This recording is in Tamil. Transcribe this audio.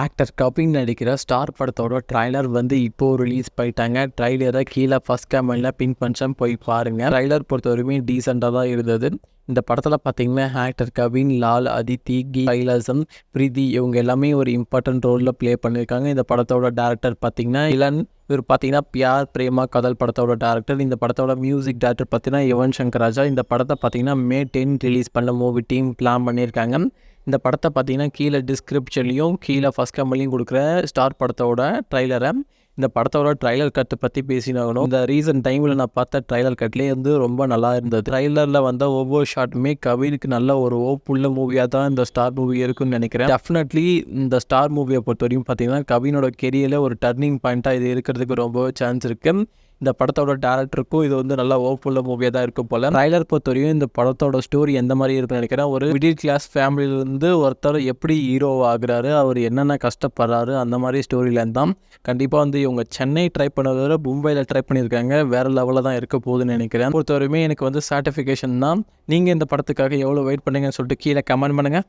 ஆக்டர் கபின் நடிக்கிற ஸ்டார் படத்தோட ட்ரைலர் வந்து இப்போ ரிலீஸ் பண்ணிட்டாங்க ட்ரைலரை கீழே ஃபஸ்ட் கேமரில் பின் பஞ்சம் போய் பாருங்க. ட்ரைலர் பொறுத்த வரைக்கும் டீசெண்டாக தான் இருந்தது. இந்த படத்தில் பார்த்தீங்கன்னா ஆக்டர் கவின் லால் அதித்தி கி. கைலாசம் பிரீதி இவங்க எல்லாமே ஒரு இம்பார்ட்டன்ட் ரோலில் ப்ளே பண்ணியிருக்காங்க. இந்த படத்தோட டேரக்டர் பார்த்தீங்கன்னா இளன். இவர் பார்த்தீங்கன்னா பியார் பிரேமா கதல் படத்தோட டேரக்டர் இந்த படத்தோட மியூசிக் டேரக்டர் பார்த்தீங்கன்னா யுவன் சங்கர் ராஜா. இந்த படத்தை பார்த்தீங்கன்னா மே டென் ரிலீஸ் பண்ண மூவி டீம் பிளான் பண்ணியிருக்காங்க. இந்த படத்தை பார்த்தீங்கன்னா கீழே டிஸ்கிரிப்ஷன்லையும் கீழே ஃபஸ்ட் கம்பெனியும் கொடுக்குற ஸ்டார் படத்தோட ட்ரைலரை இந்த படத்தோட ட்ரைலர் கட்டை பற்றி பேசினாகணும். இந்த ரீசன்ட் டைமில் நான் பார்த்த ட்ரைலர் கட்லேயே வந்து ரொம்ப நல்லா இருந்தது. ட்ரைலரில் வந்த ஒவ்வொரு ஷாட்டுமே கவினுக்கு நல்ல ஒரு ஓப்புள்ள மூவியாக தான் இந்த ஸ்டார் மூவி இருக்குன்னு நினைக்கிறேன். டெஃபினெட்லி இந்த ஸ்டார் மூவியை பொறுத்த வரைக்கும் பார்த்தீங்கன்னா கவினோட கெரியரில் ஒரு டர்னிங் பாயிண்ட்டாக இது இருக்கிறதுக்கு ரொம்ப சான்ஸ் இருக்குது இந்த படத்தோட டேரக்டருக்கும் இது வந்து நல்லா ஓப்புள்ள மூவியாக தான் இருக்கும் போல். ட்ரைலர் பொறுத்த வரையும் இந்த படத்தோட ஸ்டோரி எந்த மாதிரி இருக்குன்னு நினைக்கிறேன். ஒரு மிடில் கிளாஸ் ஃபேமிலியிலேருந்து ஒருத்தர் எப்படி ஹீரோ ஆகுறாரு அவர் என்னென்ன கஷ்டப்படுறாரு அந்த மாதிரி ஸ்டோரியிலேருந்து தான். கண்டிப்பாக வந்து இவங்க சென்னை ட்ரை பண்ணதை விட மும்பையில் ட்ரை பண்ணியிருக்காங்க. வேறு லெவலில் தான் இருக்க போகுதுன்னு நினைக்கிறேன். பொறுத்தவரையுமே எனக்கு வந்து சாட்டிஃபிகேஷன் தான். நீங்கள் இந்த படத்துக்காக எவ்வளோ வெயிட் பண்ணுங்கன்னு சொல்லிட்டு கீழே கமெண்ட் பண்ணுங்கள்